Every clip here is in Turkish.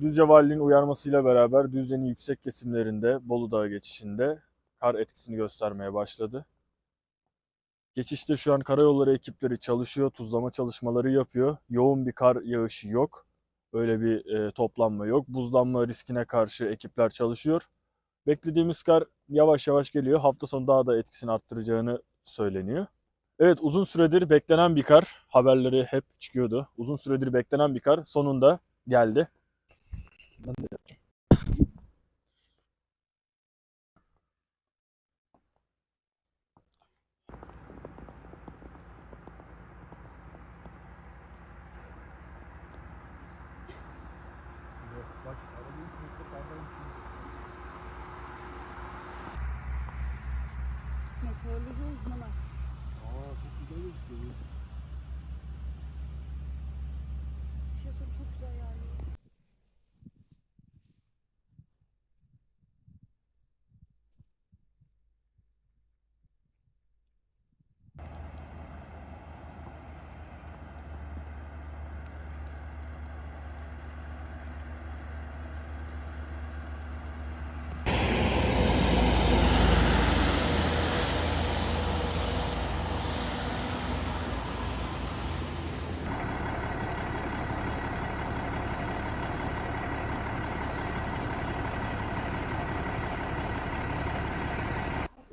Düzce Valiliğin uyarmasıyla beraber Düzce'nin yüksek kesimlerinde Bolu Dağı geçişinde kar etkisini göstermeye başladı. Geçişte şu an karayolları ekipleri çalışıyor, tuzlama çalışmaları yapıyor. Yoğun bir kar yağışı yok. Öyle bir e, toplanma yok. Buzlanma riskine karşı ekipler çalışıyor. Beklediğimiz kar yavaş yavaş geliyor. Hafta sonu daha da etkisini arttıracağını söyleniyor. Evet uzun süredir beklenen bir kar. Haberleri hep çıkıyordu. Uzun süredir beklenen bir kar sonunda geldi. Ben de yapacağım. Meteoroloji uzmanı. Aa çok güzel gözüküyor. Bir şey söyleyeyim çok güzel yani.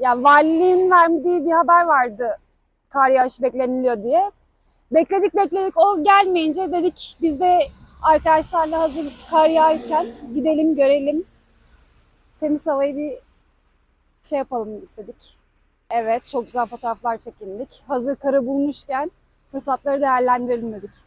Ya valiliğin verdiği bir haber vardı kar yağışı bekleniliyor diye. Bekledik bekledik o gelmeyince dedik biz de arkadaşlarla hazır kar yağarken gidelim görelim. Temiz havayı bir şey yapalım istedik. Evet çok güzel fotoğraflar çekindik. Hazır karı bulmuşken fırsatları değerlendirelim dedik.